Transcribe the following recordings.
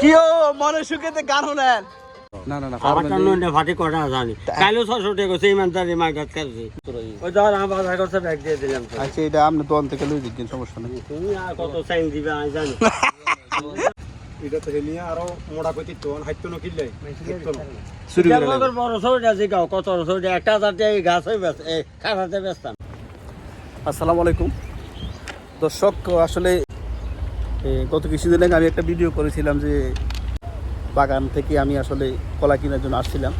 কি ও মনে সুখেতে গান না ফাটি কটা জানি কালো ছশো টাকা করছে ইমান তারি মা গাছ কাটছে ওই ধর আমার বাজার করছে ব্যাগ দিয়ে দিলাম আচ্ছা এটা আপনি দোকান থেকে লই সমস্যা নেই। তুমি আর কত সাইন দিবে আমি জানি। এটা থেকে নিয়ে আরও মোড়া কইতে তো হাইতো ন কিল্লাই শুরু করে কেমন লাগবে। বড় কত একটা গাছ খাটাতে আসসালামু আলাইকুম। দর্শক আসলে গত কিছুদিন আগে আমি একটা ভিডিও করেছিলাম যে বাগান থেকে আমি আসলে কলা কেনার জন্য আসছিলাম।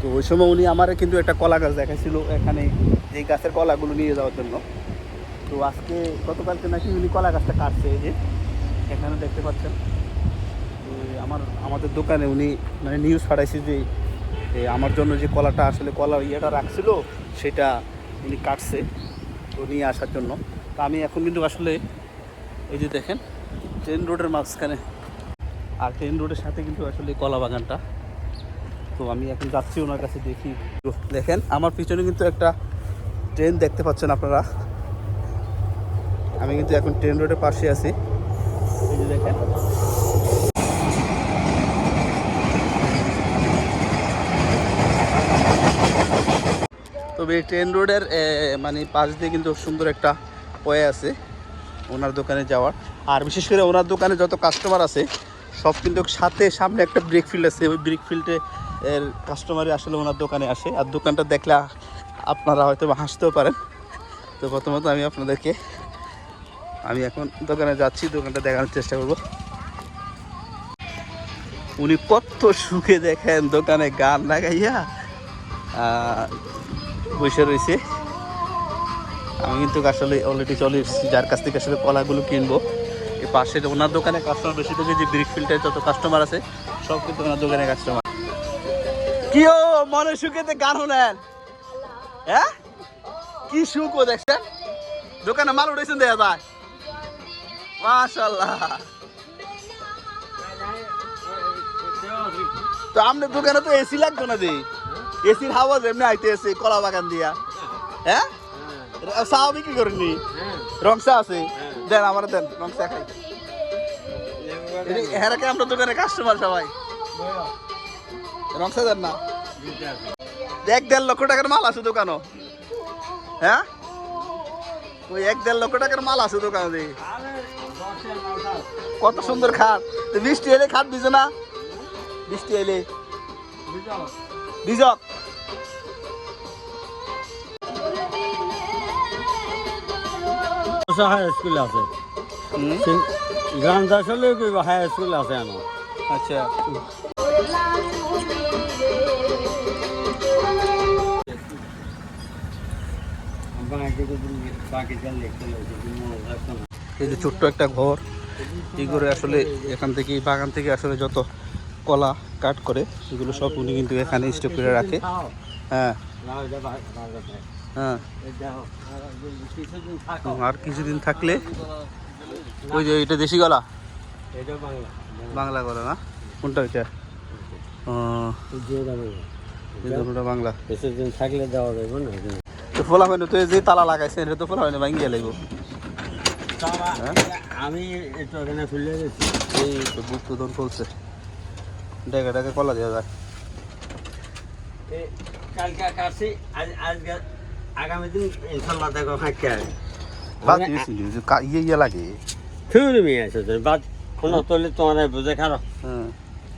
তো ওই সময় উনি আমার কিন্তু একটা কলা গাছ দেখাইছিল এখানে এই গাছের কলাগুলো নিয়ে যাওয়ার জন্য। তো আজকে গতকালকে নাকি উনি কলা গাছটা কাটছে এই যে, এখানে দেখতে পাচ্ছেন। আমার, আমাদের দোকানে উনি মানে নিউজ পাঠাইছে যে আমার জন্য যে কলাটা আসলে কলার ইয়েটা রাখছিল, সেটা উনি কাটছে, তো নিয়ে আসার জন্য। তো আমি এখন কিন্তু আসলে, এই যে দেখেন ট্রেন রোডের মাঝখানে। আর ট্রেন রোডের সাথে কিন্তু আসলে কলা বাগানটা। তো আমি এখন যাচ্ছি ওনার কাছে দেখি। দেখেন, আমার পিছনে কিন্তু একটা ট্রেন দেখতে পাচ্ছেন আপনারা। আমি কিন্তু এখন ট্রেন রোডের পাশে আছি। দেখেন। তবে ট্রেন রোডের মানে পাশ দিয়ে কিন্তু সুন্দর একটা পয়ে আছে। ওনার দোকানে যাওয়ার। আর বিশেষ করে ওনার দোকানে যত কাস্টমার আছে, সব কিন্তু সাথে সামনে একটা ব্রেক ফিল্ড আছে। ওই ব্রেক ফিল্ডে এর কাস্টমারই আসলে ওনার দোকানে আসে। আর দোকানটা দেখলে আপনারা হয়তো হাসতেও পারেন। তো প্রথমত আমি আপনাদেরকে, আমি এখন দোকানে যাচ্ছি, দোকানটা দেখানোর চেষ্টা করব। উনি কত সুখে দেখেন দোকানে গান লাগাইয়া। বসে রয়েছে। আমি কিন্তু আসলে অলরেডি চলে এসেছি, যার কাছ থেকে আসলে কলাগুলো কিনবো। এই পাশে ওনার দোকানে কাস্টমার বেশি থেকে, যে ব্রিক ফিল্টার যত কাস্টমার আছে, সব কিন্তু ওনার দোকানে কাস্টমার কি ও মনে সুখেতে গান শোনেন। হ্যাঁ? কি সুখ ও, দেখছেন? দোকানে মাল উঠেছেন দেখা যায় মাশাল্লাহ তো আপনার দোকানে তো এসি লাগতো না দি এসির হাওয়া এমনি আইতে এসে কলা বাগান দিয়া। হ্যাঁ? চা বিক্রি করেননি রং চা আছে। দেন আমার দেন রং চা খাই। হেরাকে আমরা দোকানে কাস্টমার সবাই। রং চা দেন না। এক দেড় লক্ষ টাকার মাল আছে দোকানও হ্যাঁ? ওই এক দেড় লক্ষ টাকার মাল আছে দোকানে। কত সুন্দর খাট। বৃষ্টি এলে খাট ভিজে না? বৃষ্টি এলে। ভিজক। হাই স্কুল আছে। গ্রাম আসলে হাই স্কুল আছে আমার আচ্ছা। এই যে ছোট্ট একটা ঘর এই ঘরে আসলে এখান থেকে বাগান থেকে আসলে যত কলা কাট করে সেগুলো সব উনি কিন্তু এখানে স্টক করে রাখে। হ্যাঁ। হ্যাঁ। আর কিছুদিন থাকলে? ওই যে এটা দেশি গলা? বাংলা। গলা না? কোনটা ওইটা? বাংলা। কিছুদিন থাকলে দেওয়া যাবে না। তো ফোলা হয় তো এই যে তালা লাগাইছে এটা তো ফোলা হয় না লাগবো। হ্যাঁ? আমি একটু এখানে খুলে গেছি। এই তো বুক তো চলছে ডেকে ডেকে কলা দেওয়া যায়। কালকে কাছে আজ আজকে আগামী দিন ইনশাল্লাহ দেখো ফাঁকে বাদ কা- ইয়ে ইয়ে লাগে। তুমি মেয়ে আছে তোর বাদ কোনো তোলে তোমার বুঝে খারো। হ্যাঁ।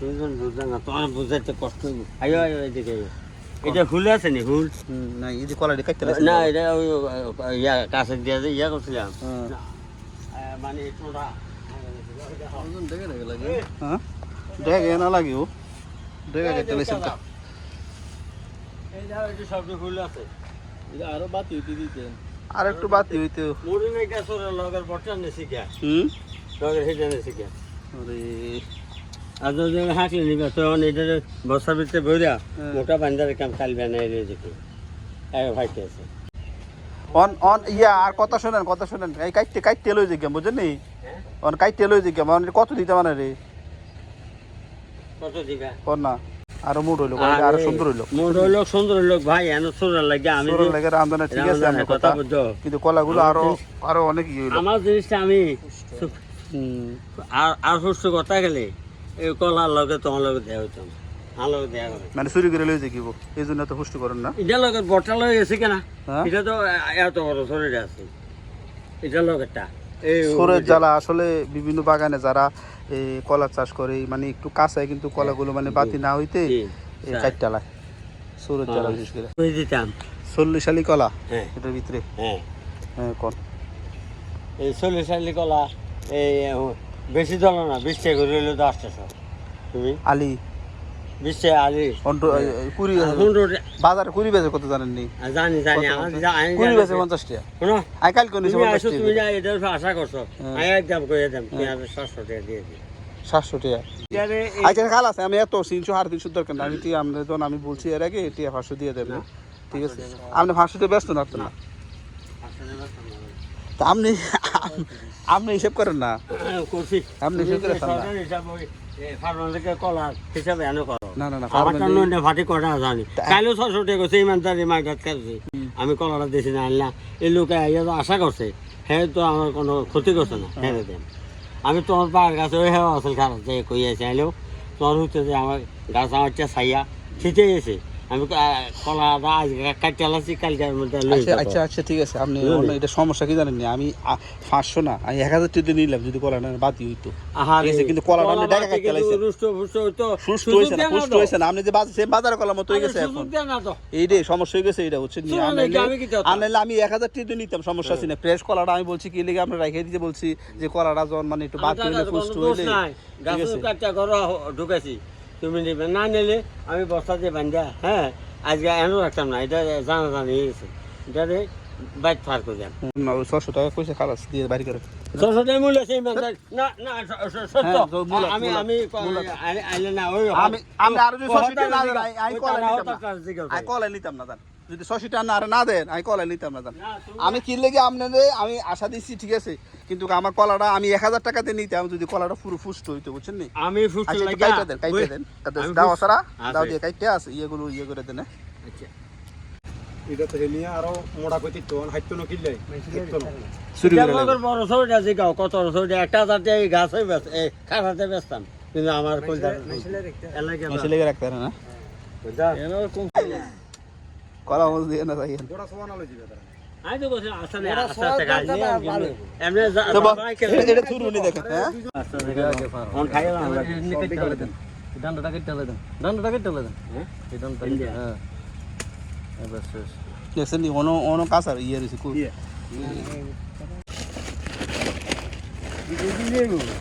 তুমি যখন বুঝে না তোমার বুঝাইতে কষ্ট আয়ো আয়ো এদিকে। এটা হুল আছে নি হুল? না এই যে কলাটি কাটতে না এটা ওই ইয়া কাছে দিয়ে যে ইয়া করছিলাম। হ্যাঁ। মানে তোরা হ্যাঁ? ডেকে না লাগে ও। ডেকে লাগছে। এই যাও এটা সব হুল আছে। আরও বাতি উঠি দিতেন। আর একটু বাদ দিয়ে হইতো মুড়ি নাই গাছের লগের বটন নে শিখা হুম? লগের হেঁটে নে শিখা আরে। আর যদি হাঁকলে নিবে তখন এটা বসার ভিতরে বইরা হ্যাঁ। মোটা বান্দার কাম এক ভাইতে আছে। অন অন ইয়া আর কথা শোনেন কথা শোনেন? এই কাইটে কাইটে লই যে বুঝেন নি? অন কাইটে লই যে মানে কত দিতে মানে রে? কত দিবা? কর না। আরও মুড হইল আরও সুন্দর হইল। মোট হইল সুন্দর লোক ভাই এন সুন্দর লাগে আমি সুন্দর যে- লাগে রামদানা ঠিক আছে আমার কথা। কিন্তু কলাগুলো আরও আরও অনেক ইয়ে হইল। আমার জিনিসটা আমি আর আর সুস্থ কথা গেলে এই কলার লগে তোমার লগে দেওয়া হইতো মানে চুরি করে লয়ে যাইব। এই জন্য তো পুষ্টি করেন না। এটার লগে বটটা লগে গেছে কেনা। হ্যাঁ? এটা তো এত বড় শরীরে আছে। এটার লগেরটা সরের জ্বালা আসলে বিভিন্ন বাগানে যারা এই কলা চাষ করে মানে একটু কাঁচায় কিন্তু কলাগুলো মানে বাতি না হইতে। চারটা লাই সরের জ্বালা হ্যাঁ। বিশেষ করে। চল্লিশ শালি কলা হ্যাঁ। এটার ভিতরে? হ্যাঁ। হ্যাঁ এই চল্লিশ সালি কলা এই বেশি দল না বিশ টাকা করে হইলে দশটা তুমি? আলি আলি কুড়ি বাজারে কুড়ি বেজে কত জানেন জানি জানি আমার আমি কুড়ি বেজে পঞ্চাশ টাকা। শোনো আই কোন তুমি এটার আশা করছ। হ্যাঁ। আমি একদম করে দাম তুমি আর সাতশো টাকা দিয়ে দিই। সাতশো টাকা। আচ্ছা খাল আছে। আমি এত তিনশো সাড়ে তিনশো দরকার আমি আমরা যখন আমি বলছি এর আগে টিয়া পাঁচশো দিয়ে দেবেন ঠিক আছে? আপনি পাঁচশো টাকা ব্যস্ত না তো? তা আপনি আপনি হিসেব করেন না। করছি। আপনি হিসেব করে খান না। কলার হিসাবে এনে না না না আমার পারবেন তো না। নইলে ফাটি কটা জানি। কাইলেও ছশো টাকা করছে ইমানদারি মার্কেট কাটছে। আমি কলাটা দিছি না আনলাম এই লোকে আইয়া তো আশা করছে হ্যাঁ তো আমার কোনো ক্ষতি করছে না হ্যাঁ। দেন আমি তোমার পাহাড় গাছে ওই হ্যাঁ আসল খারাপ যে কই আছে আইলেও তোর হচ্ছে যে আমার গাছ আমার চেয়ে ছাইয়া ছিটে গেছে আমি কা- কলাটা আজ কাটতে আলাচ্ছি কালকের মধ্যে লই আচ্ছা আচ্ছা আচ্ছা ঠিক আছে। আপনি এটা সমস্যা কি জানেন না আমি পাঁচশো না আমি এক হাজার টাকা নিলাম যদি কলা না বাতি হইতো। আহারে, ঠিক আছে, কিন্তু কলা টাকা বাড়তে কাটতে রুষ্ট ফুষ্ট হইতো। সুস্থ সুযোগ না দেয় পুষ্ট না। আপনি যে বাজার কলার মতো হয়ে গেছে এখন। এই রে সমস্যা হয়ে গেছে এটা হচ্ছে আমি এক হাজার টাকা নিতাম সমস্যা আছে না। ফ্রেশ কলাটা আমি বলছি কি লেগে আমরা রেখে দিতে বলছি যে কলাটা যখন মানে একটু বাতি হইলে ঘরে ঢুকাইছি। তুমি নেবে। না নিলে আমি বস্তাতে বান্ধা হ্যাঁ? আজকে এনে রাখতাম না এটা জানা জানি গেছে। এটারে বাইক ফার করে দেন। ছশো টাকা কইছে খালাস দিয়ে বাড়ি করে। ছশো মূল্য সেই না না আমি আমি আইলে- আইলে না ওই আমি আরও যদি ছশো টাকা তারা নিতাম না। যদি ছশো টাকা না আরে না দেন আমি কলাই নিতাম না জান। আমি কি লেগে আপনাদের আমি আশা দিচ্ছি ঠিক আছে। কিন্তু আমার কলাটা আমি এক হাজার টাকাতে নিতাম যদি কলাটা পুরো ফুষ্ট হইতো বুঝছেন নি? আমি আচ্ছা কাইটা দেন কাইটা দেন। দাও সারা দাও দিয়ে কাইটা আছে ইয়েগুলো ইয়ে করে দেন হ্যাঁ? আচ্ছা। এটা তো হেলিয়া আরও মোড়া কইতে তো হাইতো ন কিল্লে হাইতো ন চুরি করে আমাদের বড় ছবিটা জিগাও কত বড় একটা হাজার টাকা এই গাছে এই খাটাতে কিন্তু আমার রাখতে না? কলা না যাই গোড়া সোয়া না লই দিবে তারা। আমি তো বলছি আস্তে আস্তে আস্তে আস্তে খাই এমনি যা- তো বা- বাইকে- এটা- এটা চুরি উনি দেখেন আস্তে আস্তে খাই। অন খাই না আমরা। ডান্ডাটা কেটে দেন। ডান্ডাটা কেটে দেন? এই ডান্ডাটা ইন্ডিয়া। বাস বাস দেখছেন অন অন ইয়ে রয়েছে কই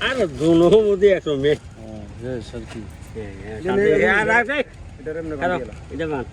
আরে দুনো মধ্যে হ্যাঁ কি। এটা এটা বান।